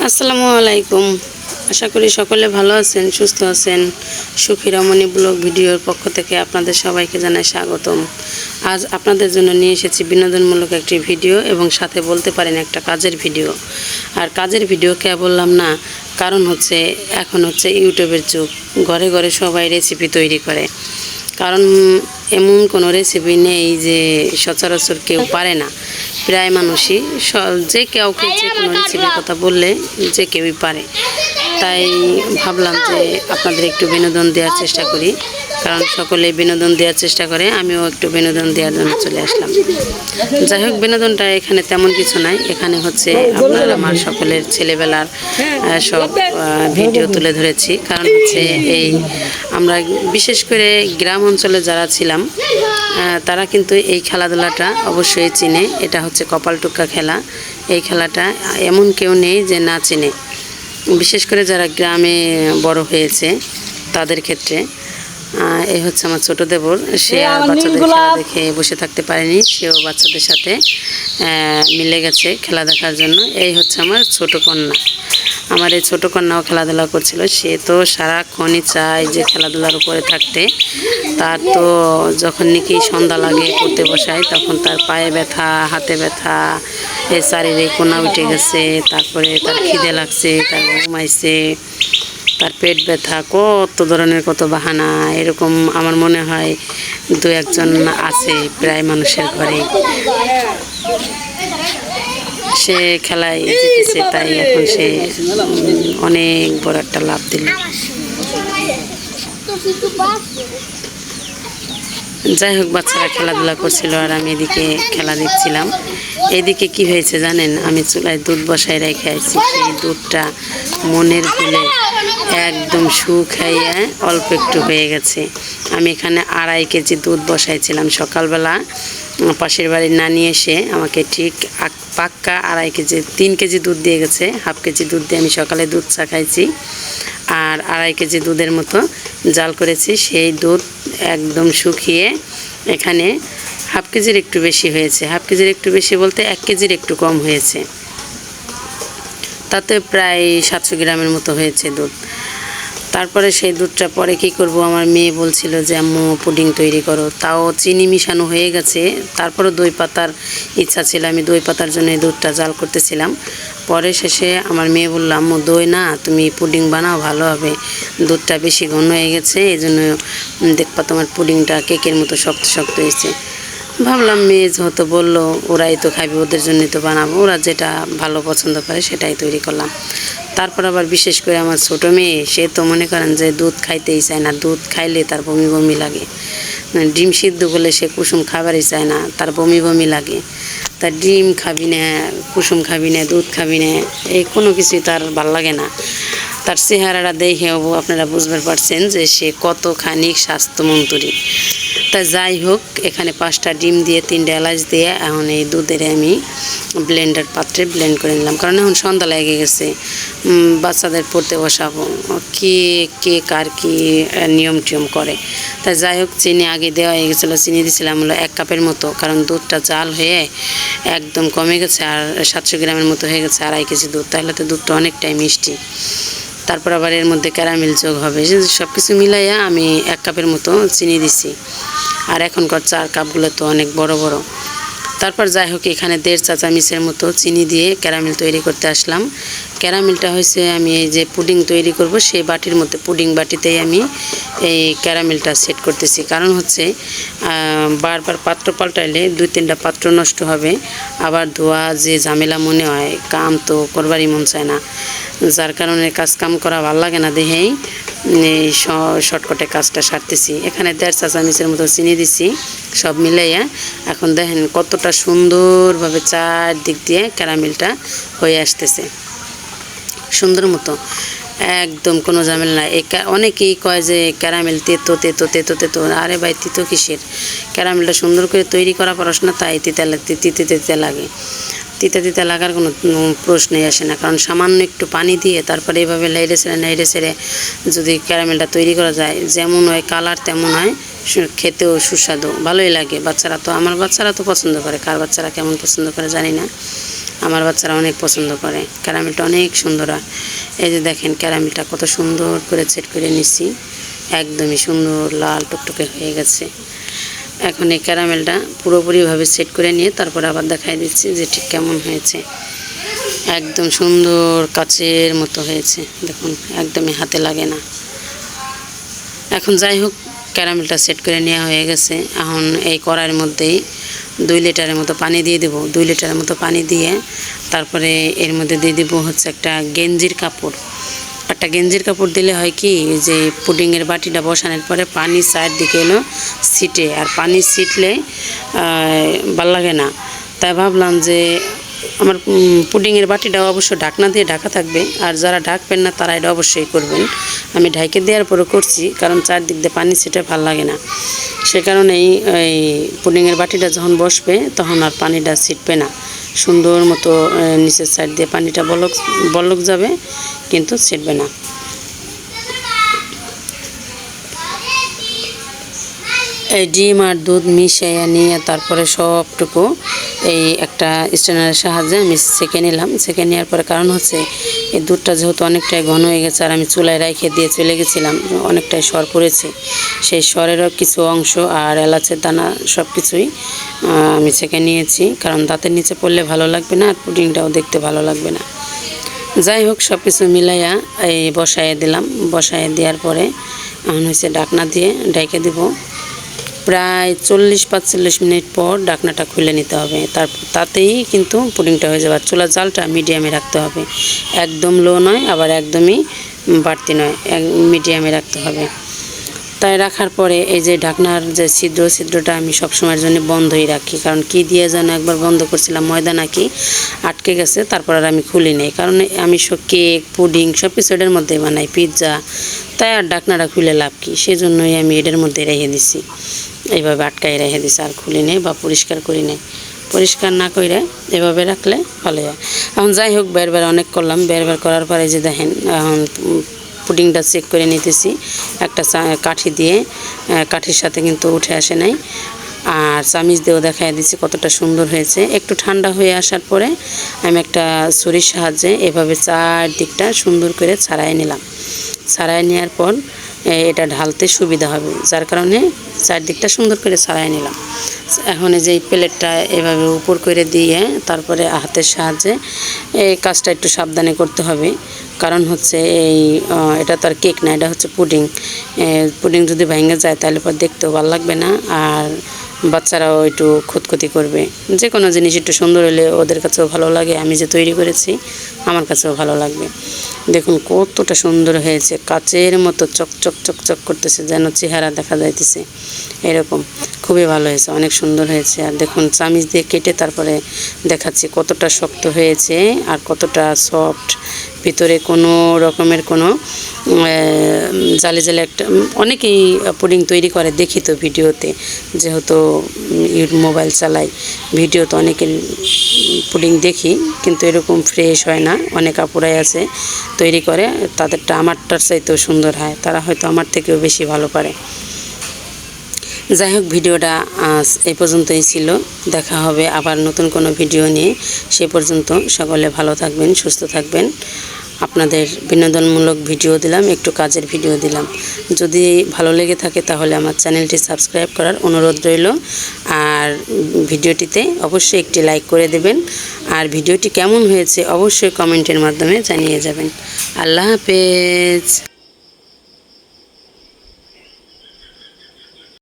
আসসালামু আলাইকুম। আশা করি সকলে ভালো আছেন, সুস্থ আছেন। সুখী রমণী ব্লগ ভিডিওর পক্ষ থেকে আপনাদের সবাইকে জানাই স্বাগতম। আজ আপনাদের জন্য নিয়ে এসেছি বিনোদনমূলক একটি ভিডিও এবং সাথে বলতে পারেন একটা কাজের ভিডিও। আর কাজের ভিডিও কে বললাম না, কারণ হচ্ছে এখন হচ্ছে ইউটিউবের যুগ। ঘরে ঘরে সবাই রেসিপি তৈরি করে। কারণ এমন কোনো রেসিপি নেই যে সচরাচর কেউ পারে না। প্রায় মানুষই যে কাউকে যে কোনো রেসিপির কথা বললে যে কেউই পারে। তাই ভাবলাম যে আপনাদের একটু বিনোদন দেওয়ার চেষ্টা করি। কারণ সকলে বিনোদন দেওয়ার চেষ্টা করে, আমিও একটু বিনোদন দেওয়ার জন্য চলে আসলাম। যাই হোক, বিনোদনটা এখানে তেমন কিছু নাই। এখানে হচ্ছে আপনার আমার সকলের ছেলেবেলার সব ভিডিও তুলে ধরেছি। কারণ হচ্ছে এই আমরা বিশেষ করে গ্রাম অঞ্চলে যারা ছিলাম তারা কিন্তু এই খেলাধুলাটা অবশ্যই চিনে। এটা হচ্ছে কপাল টুক্কা খেলা। এই খেলাটা এমন কেউ নেই যে না চিনে। বিশেষ করে যারা গ্রামে বড় হয়েছে, তাদের ক্ষেত্রে। এই হচ্ছে আমার ছোট দেবর। সে আর বাচ্চাদের খেলা দেখে বসে থাকতে পারেনি সেও বাচ্চাদের সাথে মিলে গেছে খেলা দেখার জন্য। এই হচ্ছে আমার ছোট কন্যা। আমার এই ছোট কন্যাও খেলাধুলা করছিল। সে তো সারাক্ষণই চায় যে খেলাধুলার উপরে থাকতে। তার তো যখন নাকি সন্ধ্যা লাগে পড়তে বসায় তখন তার পায়ে ব্যথা হাতে ব্যথা এ শারীরিক কোনা উঠে গেছে তারপরে তার খিদে লাগছে তার ঘুমাইছে তার পেট ব্যথা, কত ধরনের কত বাহানা, এরকম আমার মনে হয় দু একজন আছে প্রায় মানুষের ঘরে। সে খেলায় জিতেছে, তাই এখন সে অনেক বড় একটা লাভ দিল। যাই হোক, বাচ্চারা খেলাধুলা করছিল আর আমি এদিকে খেলা দেখছিলাম। এদিকে কি হয়েছে জানেন? আমি চুলায় দুধ বসাই রেখে আছি সেই দুধটা মনের ভুলে একদম শুকাইয়ে অল্প একটু হয়ে গেছে। আমি এখানে আড়াই কেজি দুধ বসাইছিলাম সকালবেলা। পাশের বাড়ির নানি এসে আমাকে ঠিক পাক্কা আড়াই কেজি, তিন কেজি দুধ দিয়ে গেছে। হাফ কেজি দুধ দিয়ে আমি সকালে দুধ চা খাইছি। আর আড়াই কেজি দুধের মতো জাল করেছি, সেই দুধ একদম শুকিয়ে এখানে হাফ কেজির একটু বেশি হয়েছে। হাফ কেজির একটু বেশি বলতে এক কেজির একটু কম হয়েছে। তাতে প্রায় সাতশো গ্রামের মতো হয়েছে দুধ। তারপরে সেই দুধটা পরে কি করব? আমার মেয়ে বলছিল যে, আম্মু, পুডিং তৈরি করো। তাও চিনি মিশানো হয়ে গেছে। তারপরে দই পাতার ইচ্ছা ছিল। আমি দই পাতার জন্য দুধটা জাল করতেছিলাম। পরে শেষে আমার মেয়ে বলল, আম্মু, দই না, তুমি পুডিং বানাও, ভালো হবে। দুধটা বেশি ঘন হয়ে গেছে এই জন্য দেখবা তোমার পুডিংটা কেকের মতো শক্ত শক্ত হয়েছে। ভাবলাম মেয়ে যেহেতু বলল, ওরাই তো খাবে ওদের জন্যই তো বানাবো। ওরা যেটা ভালো পছন্দ করে সেটাই তৈরি করলাম। তারপর আবার বিশেষ করে আমার ছোটো মেয়ে, সে তো মনে করেন যে দুধ খাইতেই চায় না। দুধ খাইলে তার বমি বমি লাগে। মানে ডিম সিদ্ধ করলে সে কুসুম খাবারই চায় না, তার বমি বমি লাগে। তার ডিম খাবি না, কুসুম খাবি না, দুধ খাবি না এই কোনো কিছুই তার ভালো লাগে না। তার চেহারাটা দেখেও আপনারা বুঝতে পারছেন যে সে কতখানি স্বাস্থ্যমন্ত্রী। তা যাই হোক, এখানে পাঁচটা ডিম দিয়ে, তিনটা এলাচ দিয়ে এখন এই দুধের আমি ব্লেন্ডার পাত্রে ব্লেন্ড করে নিলাম। কারণ এখন সন্ধ্যা লেগে গেছে। বাচ্চাদের পড়তে বসাবো। কে কে, কার কী নিয়ম টিয়ম করে। তা যাই হোক, চিনি আগে দেওয়া হয়ে গেছিল। চিনি দিয়েছিলাম হলো এক কাপের মতো। কারণ দুধটা জাল হয়ে একদম কমে গেছে আর সাতশো গ্রামের মতো হয়ে গেছে আড়াই কেজি দুধ। তাহলে তো দুধটা অনেকটাই মিষ্টি। তারপর আবার এর মধ্যে ক্যারামেল যোগ হবে। সব কিছু মিলাইয়া আমি এক কাপের মতো চিনি দিছি। আর এখনকার চার কাপগুলো তো অনেক বড় বড়। তারপর যাই হোক, এখানে দেড় চা চামিচের মতো চিনি দিয়ে ক্যারামেল তৈরি করতে আসলাম। ক্যারামেলটা হয়েছে, আমি এই যে পুডিং তৈরি করব, সেই বাটির মধ্যে পুডিং বাটিতেই আমি এই ক্যারামেলটা সেট করতেছি। কারণ হচ্ছে বারবার পাত্র পাল্টাইলে দুই তিনটা পাত্র নষ্ট হবে। আবার ধোয়া যে ঝামেলা মনে হয়, কাম তো করবারই মন চায় না। যার কারণে কাজ কাম করা ভালো লাগে না এই শর্টকটে কাজটা সারতেছি। এখানে দেড় চা চামিচের মতো চিনি দিছি, সব মিলাইয়া। এখন দেখেন কতটা সুন্দরভাবে চারদিক দিয়ে ক্যারামেলটা হয়ে আসতেছে। সুন্দর মতো। একদম কোনো ঝামেলা নাই। এই অনেকেই কয় যে ক্যারামেল তেতো তেতো তেতো তেতো। আরে ভাই, তিতো কিসের? ক্যারামেলটা সুন্দর করে তৈরি করা পড়াশোনা তাই তিতা তিতে তিতে লাগে। তিতা তিতা লাগার কোনো প্রশ্নই আসে না। কারণ সামান্য একটু পানি দিয়ে তারপরে এইভাবে লাইড়ে ছেড়ে নাইড়ে ছেড়ে যদি ক্যারামেলটা তৈরি করা যায়, যেমন হয় কালার তেমন হয় খেতেও সুস্বাদু, ভালোই লাগে। বাচ্চারা তো, আমার বাচ্চারা তো পছন্দ করে। কার বাচ্চারা কেমন পছন্দ করে জানি না। আমার বাচ্চারা অনেক পছন্দ করে। ক্যারামেলটা অনেক সুন্দর হয়। এই যে দেখেন ক্যারামেলটা কত সুন্দর করে সেট করে নিচ্ছি। একদমই সুন্দর, লাল টকটকে হয়ে গেছে। এখন এই ক্যারামেলটা পুরোপুরিভাবে সেট করে নিয়ে তারপর আবার দেখাই দিচ্ছি যে ঠিক কেমন হয়েছে। একদম সুন্দর কাচের মতো হয়েছে। দেখুন, একদমই হাতে লাগে না। এখন যাই হোক, ক্যারামেলটা সেট করে নেওয়া হয়ে গেছে। এখন এই কড়াইয়ের মধ্যেই দুই লিটারের মতো পানি দিয়ে দেবো। দুই লিটারের মতো পানি দিয়ে তারপরে এর মধ্যে দিয়ে দেবো হচ্ছে একটা গেঞ্জির কাপড়। একটা গেঞ্জির কাপড় দিলে হয় কি যে পুডিংয়ের বাটিটা বসানোর পরে পানি সাইড দিকে এলো সিটে, আর পানি সিটলে ভালো লাগে না। তাই ভাবলাম যে আমার পুডিংয়ের বাটিটা অবশ্য ঢাকনা দিয়ে ঢাকা থাকবে, আর যারা ঢাকবেন না তারা এটা অবশ্যই করবেন। আমি ঢাইকে দেওয়ার পরে করছি, কারণ চারদিক দিয়ে পানি ছিটে ভালো লাগে না। সে কারণেই এই পুডিংয়ের বাটিটা যখন বসবে তখন আর পানিটা ছিটবে না। সুন্দর মতো নিচের সাইড দিয়ে পানিটা বলক বলক যাবে কিন্তু ছিটবে না। এই ডিম আর দুধ মিশিয়ে নিয়ে তারপরে সবটুকু এই একটা স্ট্যান্ডারের সাহায্যে আমি সেঁকে নিলাম। সেঁকে নেওয়ার পরে কারণ হচ্ছে এই দুধটা যেহেতু অনেকটাই ঘন হয়ে গেছে আর আমি চুলায় রেখে দিয়ে চলে গেছিলাম, অনেকটাই সর পড়েছে। সেই সরেরও কিছু অংশ আর এলাচের দানা সব কিছুই আমি সেঁকে নিয়েছি। কারণ দাঁতের নিচে পড়লে ভালো লাগবে না আর পুডিংটাও দেখতে ভালো লাগবে না। যাই হোক সব কিছু মিলাইয়া এই বসায় দিলাম। বসায় দেওয়ার পরে এখন হচ্ছে ডাকনা দিয়ে ডেকে দিব। প্রায় চল্লিশ পাঁচচল্লিশ মিনিট পর ডাকনাটা খুলে নিতে হবে। তার তাতেই কিন্তু পুডিংটা হয়ে যাবে। আর চুলার জালটা মিডিয়ামে রাখতে হবে। একদম লো নয়, আবার একদমই বাড়তি নয়, এক মিডিয়ামে রাখতে হবে। তাই রাখার পরে এই যে ঢাকনার যে ছিদ্র, ছিদ্রটা আমি সবসময়ের জন্য বন্ধই রাখি। কারণ কি দিয়ে যেন একবার বন্ধ করছিলাম, ময়দা নাকি আটকে গেছে, তারপর আর আমি খুলি নেই। কারণ আমি সব কেক, পুডিং সব কিছু এটার মধ্যে বানাই, পিৎজা, তাই আর ঢাকনাটা খুলে লাভ কি? সেই জন্যই আমি এটার মধ্যে রেখে দিছি। এইভাবে আটকাই রেখে দিছি, আর খুলি নেই বা পরিষ্কার করি নেই। পরিষ্কার না করে এভাবে রাখলে ভালো হয়। এখন যাই হোক বের বের অনেক করলাম বের বের করার পরে যে দেখেন, এখন পুডিংটা চেক করে নিতেছি। একটা কাঠি দিয়ে কাঠির সাথে কিন্তু উঠে আসে নাই। আর চামিচ দিয়েও দেখাই দিচ্ছি কতটা সুন্দর হয়েছে। একটু ঠান্ডা হয়ে আসার পরে আমি একটা ছুরির সাহায্যে এভাবে চারদিকটা সুন্দর করে ছাড়াই নিলাম। ছাড়াই নেওয়ার পর এটা ঢালতে সুবিধা হবে। যার কারণে চারদিকটা সুন্দর করে ছাড়াই নিলাম। এখন যে প্লেটটা এভাবে উপর করে দিয়ে তারপরে হাতের সাহায্যে এই কাজটা একটু সাবধানে করতে হবে। কারণ হচ্ছে এই এটা তো আর কেক না, এটা হচ্ছে পুডিং। পুডিং যদি ভেঙে যায় তাহলে পর দেখতেও ভালো লাগবে না। আর বাচ্চারাও একটু খুঁতখুতি করবে। যে কোনো জিনিস একটু সুন্দর হলে ওদের কাছেও ভালো লাগে। আমি যে তৈরি করেছি, আমার কাছেও ভালো লাগবে। দেখুন কতটা সুন্দর হয়েছে। কাচের মতো চকচক চকচক করতেছে, যেন চেহারা দেখা যাইতেছে। এরকম। খুবই ভালো হয়েছে, অনেক সুন্দর হয়েছে। আর দেখুন চামিচ দিয়ে কেটে তারপরে দেখাচ্ছি কতটা শক্ত হয়েছে আর কতটা সফট ভিতরে কোনো রকমের কোনো জালে জালে একটা, অনেকেই পুডিং তৈরি করে, দেখি তো ভিডিওতে, যেহেতু মোবাইল চালাই, ভিডিও তো অনেকের পুডিং দেখি, কিন্তু এরকম ফ্রেশ হয় না, অনেক আপুরাই আছে, তৈরি করে, তাদেরটা আমারটার চাইতেও সুন্দর হয়, তারা হয়তো আমার থেকেও বেশি ভালো পারে। যাই হোক ভিডিওটা আজ এই পর্যন্তই ছিল, দেখা হবে আবার নতুন কোনো ভিডিও নিয়ে, সে পর্যন্ত সকলে ভালো থাকবেন, সুস্থ থাকবেন। আপনাদের বিনোদনমূলক ভিডিও দিলাম, একটু কাজের ভিডিও দিলাম। যদি ভালো লেগে থাকে তাহলে আমার চ্যানেলটি সাবস্ক্রাইব করার অনুরোধ রইল। আর ভিডিওটিতে অবশ্যই একটি লাইক করে দেবেন। আর ভিডিওটি কেমন হয়েছে অবশ্যই কমেন্টের মাধ্যমে জানিয়ে যাবেন। আল্লাহ হাফেজ।